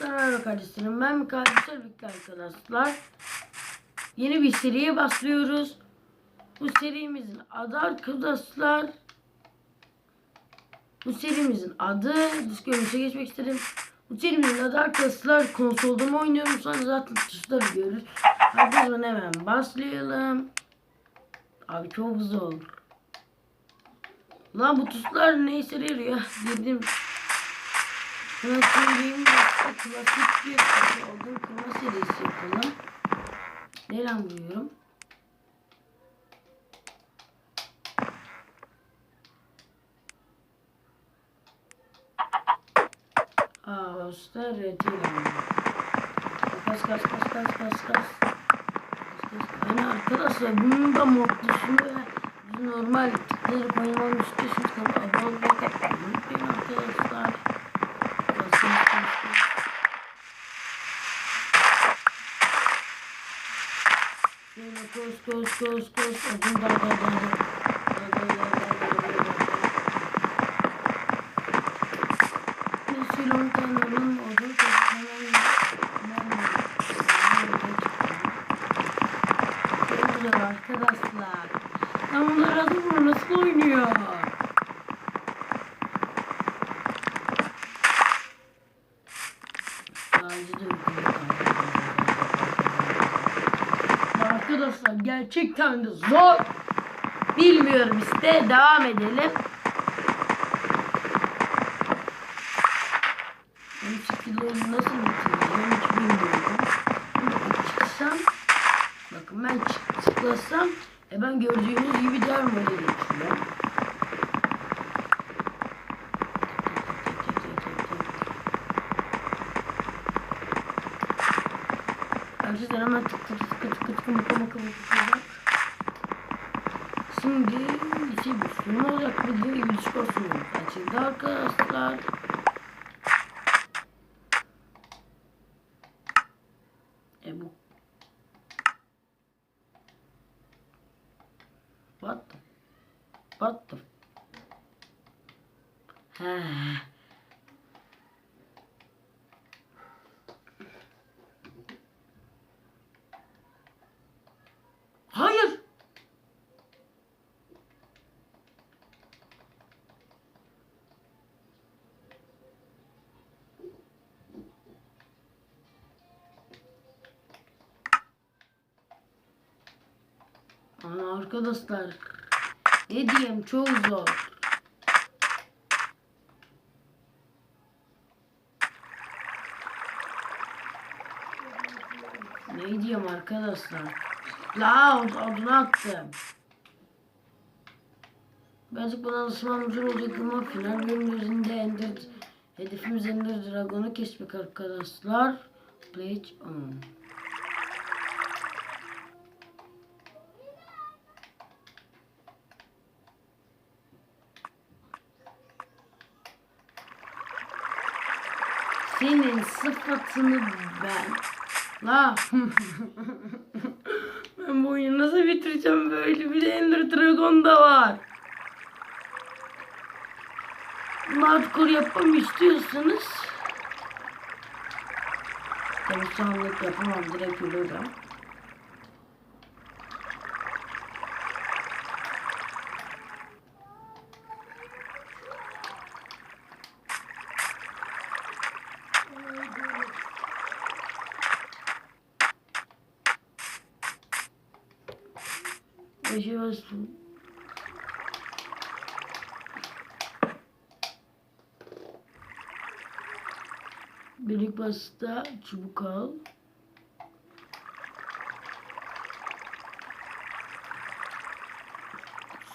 Merhaba kardeşlerim. Ben Mikael Güzelbikli arkadaşlar. Yeni bir seriye başlıyoruz. Bu serimizin adı arkadaşlar. Bu serimizin adı disk geçmek istedim. Bu serimizin adı arkadaşlar konsolda mı oynuyorum sonra zaten tuşları görür. Hadi o zaman hemen başlayalım. Abi çok hızlı olur. Lan bu tuşlar ne işe yarıyor? Girdim. Buna söyleyeyim klasik bir olduğum kurma serisi yapalım. Nereden buluyorum? Aa, usta retiyle. Kas kas kas kas kas kas. Yani arkadaşlar bunun da modlusunu ve normal tıklayıp oynamanın istiyorsunuz tabi abone olmayı unutmayın arkadaşlar. Koş koş odun var odun var. Arkadaşlar gerçekten de zor. Bilmiyorum işte. Devam edelim. Bu şekilde oyunu nasıl bitireceğim hiç bilmiyorum. Şimdi çıksam bakın ben çık tıklasam e ben gördüğünüz gibi devam öyle geçiyor. Arkadaşlar hemen tık tık tık tık tık tık mıkı mıkı mıkı Şimdi şey bir sunum olacak bildiğim gibi Discord sunumu açıldı arkadaşlar. E bu. What the? What the? He. Arkadaşlar ne diyeyim çok zor. Ne diyeyim arkadaşlar? La adını attım. Birazcık bana alışmam zor olacak ama final bölümlerinde Ender hedefimiz Ender Dragon'u kesmek arkadaşlar. Pledge on. Senin sıfatını ben. La. ben bu oyunu nasıl bitireceğim böyle? Bir de Ender Dragon da var. Hardcore yapmamı istiyorsanız Tabii şu anlık yapamam direkt ölürüm. Yaşıyorsun. Birlik basıda çubuk al.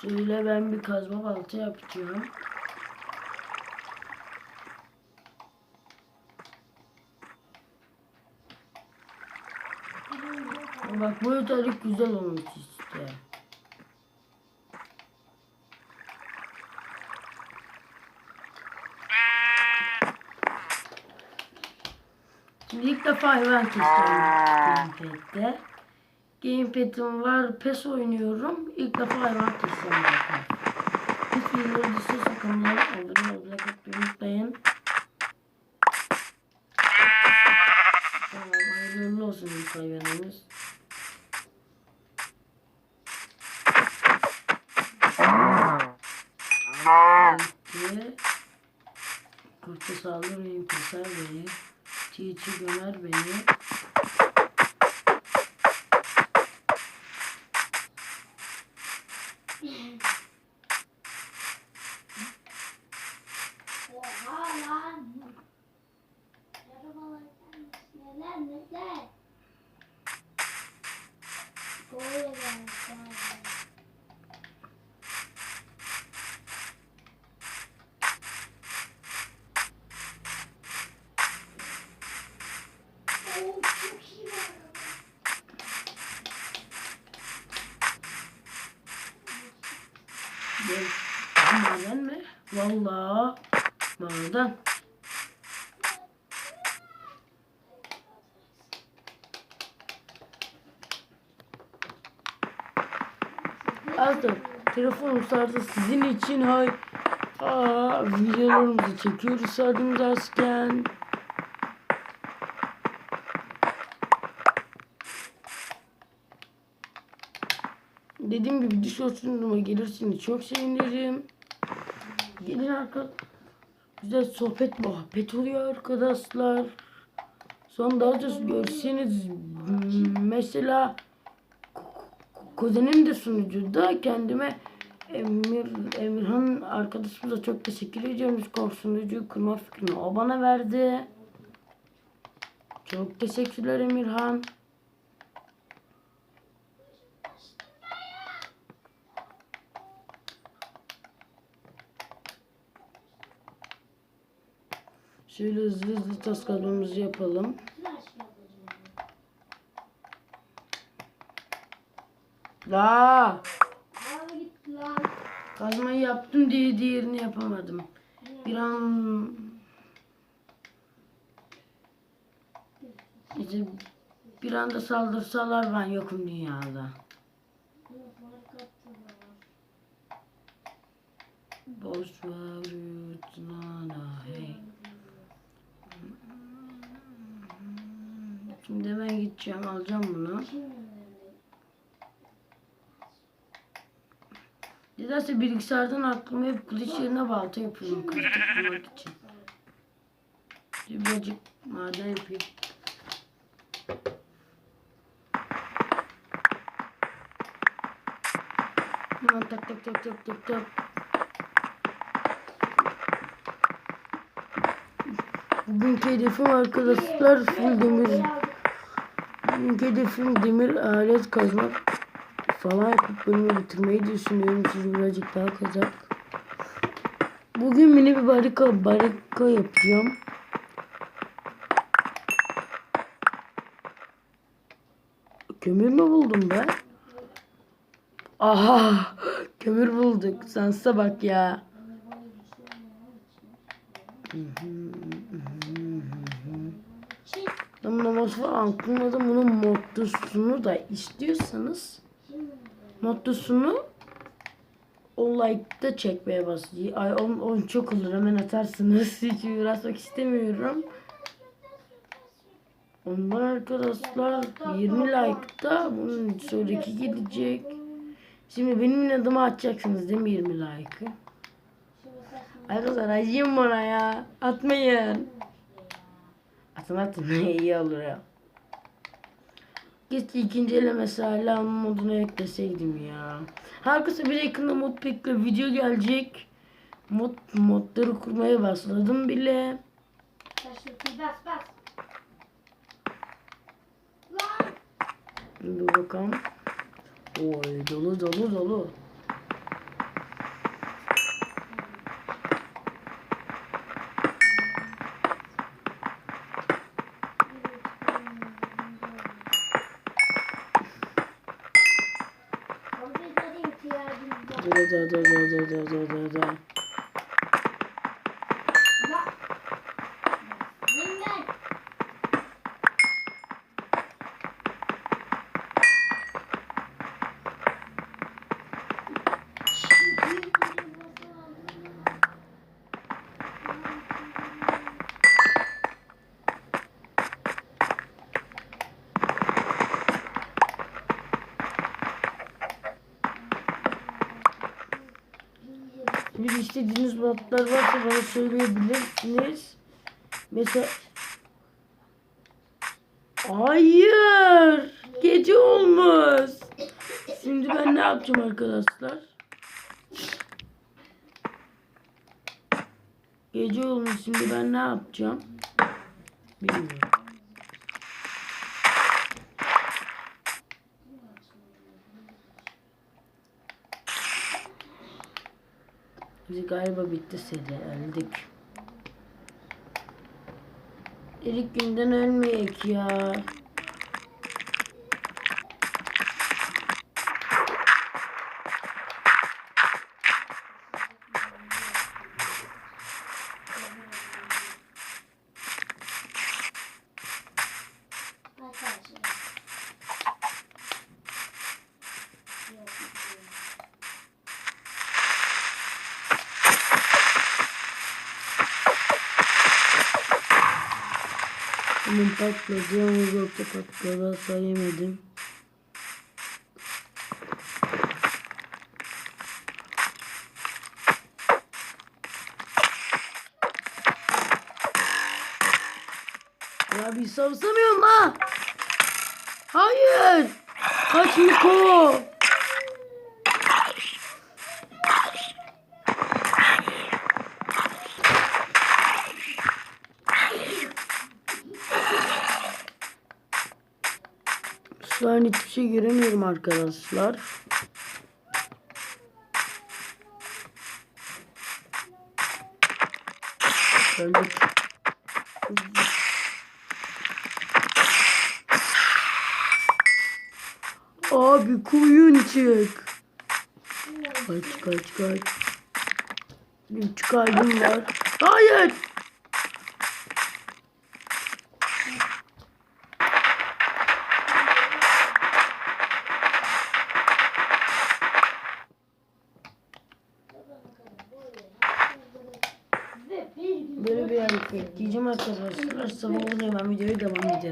Söyle ben bir kazma balta yapacağım. Bak bu özellik güzel olmuş işte. Şimdi ilk defa Juventus'ta Gamepad'de. Gamepad'im var. PES oynuyorum. İlk defa Juventus'ta oynuyorum. Hiçbir yıldızı sakınlar. Abone olmayı unutmayın. Tamam hayırlı olsun ilk hayvanımız. Kurtu sağlığı ve impresar verir. Teacher Ömer Bey'i Maden mi? Valla. Maden. Aslında telefonum sardı sizin için hay. Aa, videolarımızı çekiyoruz sardım dersken. Dediğim gibi Discord'uma gelirsiniz çok sevinirim. Gelin arkadaşlar. Güzel sohbet muhabbet oluyor arkadaşlar. Son daha da görseniz mesela kuzenim de sunucuda kendime Emir Emirhan arkadaşımıza çok teşekkür ediyorum. Discord sunucu kurma fikrini o bana verdi. Çok teşekkürler Emirhan. Şöyle hızlı hızlı tas kazmamızı yapalım. Lan. kazmayı yaptım diye diğerini yapamadım. Bir an işte bir anda saldırsalar ben yokum dünyada. Boş ver Şimdi hemen gideceğim alacağım bunu. Nedense bilgisayardan aklıma hep kılıç yerine balta yapıyorum kılıç yapmak için. Birazcık maden yapayım. Hemen tak tak tak tak tak tak. Bugünkü hedefim arkadaşlar full demir. Hedefim demir alet kazmak falan yapıp bölümü bitirmeyi düşünüyorum. Siz birazcık daha kazak. Bugün mini bir barika barika yapacağım. Kömür mü buldum ben? Aha! Kömür bulduk. Sansa bak ya. Tamam falan aklımda bunun moddusunu da istiyorsanız moddusunu o like'da çekmeye başlayayım. Ay on, on çok olur hemen atarsınız. Hiç uğraşmak istemiyorum. Ondan arkadaşlar 20 like'da bunun sonraki gelecek. Şimdi benim adıma atacaksınız değil mi 20 like'ı? Arkadaşlar acıyım bana ya. Atmayın. Atın atın iyi olur ya. Keşke ikinci elemesi hala moduna ekleseydim ya. Arkası bir yakında modpack'le video gelecek. Mod, modları kurmaya başladım bile. Bas bas. Lan. Bir bakalım. Oy dolu dolu dolu. İhtiyacımız yok. Da da da da da da da da da. Lan. Yengen. İstediğiniz modlar varsa bana söyleyebilirsiniz. Mesela Hayır. Gece olmuş. Şimdi ben ne yapacağım arkadaşlar? Gece olmuş. Şimdi ben ne yapacağım? Bilmiyorum. Biz galiba bitti seri. Öldük. İlk günden ölmeyek ya. Bunun patladı ama yoksa patladı sayamadım. Ya bir savsamıyorum ha. Hayır. Kaç Miko. Şu an hiçbir şey göremiyorum arkadaşlar. Öldük. Abi kuyuncuk. Kaç kaç kaç. Üç kalbim var. Hayır. Ve